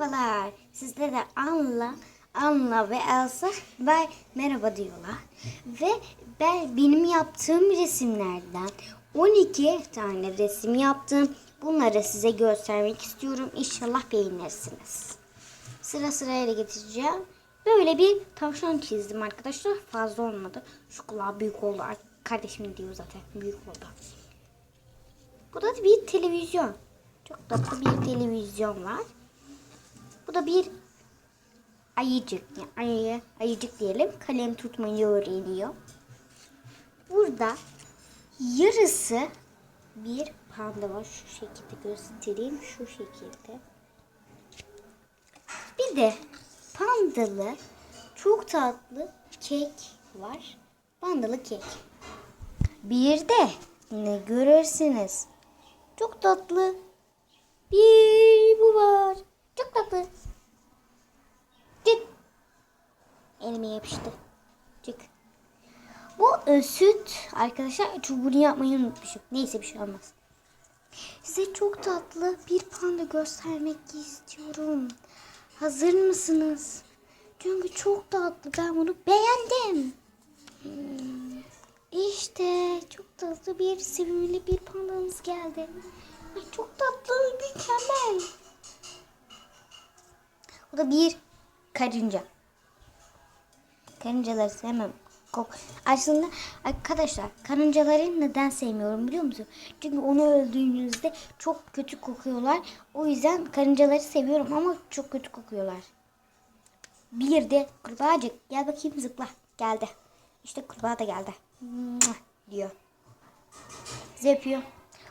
Merhabalar. Sizde de Anla, Anla ve Elsa ve merhaba diyorlar. Ve ben benim yaptığım resimlerden 12 tane resim yaptım. Bunları size göstermek istiyorum. İnşallah beğenirsiniz. Sıra sırayla getireceğim. Böyle bir tavşan çizdim arkadaşlar. Fazla olmadı. Şu kulağı büyük oldu. Kardeşim diyor zaten büyük oldu. Bu da bir televizyon. Çok tatlı bir televizyon var. Bu da bir ayıcık. Yani ayı, ayıcık diyelim. Kalem tutmayı öğreniyor. Burada yarısı bir panda var. Şu şekilde göstereyim. Şu şekilde. Bir de pandalı çok tatlı kek var. Pandalı kek. Bir de ne görürsünüz. Çok tatlı. Bir bu var. Çok tatlı. Çık. Elime yapıştı. Çık. Bu e, süt arkadaşlar. Çubuğunu yapmayı unutmuşum. Neyse bir şey olmaz. Size çok tatlı bir panda göstermek istiyorum. Hazır mısınız? Çünkü çok tatlı. Ben bunu beğendim. Hmm. İşte çok tatlı bir sevimli bir pandanız geldi. Ay çok tatlı, mükemmel. Bu da bir karınca. Karıncaları sevmem. Kok. Aslında arkadaşlar karıncaları neden sevmiyorum biliyor musun? Çünkü onu öldüğünüzde çok kötü kokuyorlar. O yüzden karıncaları seviyorum ama çok kötü kokuyorlar. Bir de kurbağacık gel bakayım zıpla. Geldi. İşte kurbağa da geldi. Diyor. Size yapıyor.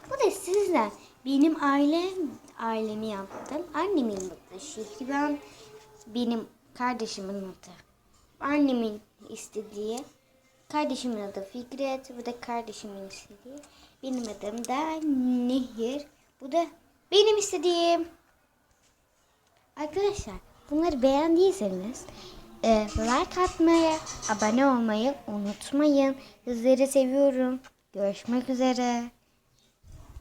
Bu da sizden. Benim ailem, ailemi yaptım. Annemin adı Şehriban. Benim kardeşimin adı. Annemin istediği. Kardeşimin adı Fikret. Bu da kardeşimin istediği. Benim adım da Nehir. Bu da benim istediğim. Arkadaşlar bunları beğendiyseniz e, like atmayı, abone olmayı unutmayın. Sizleri seviyorum. Görüşmek üzere.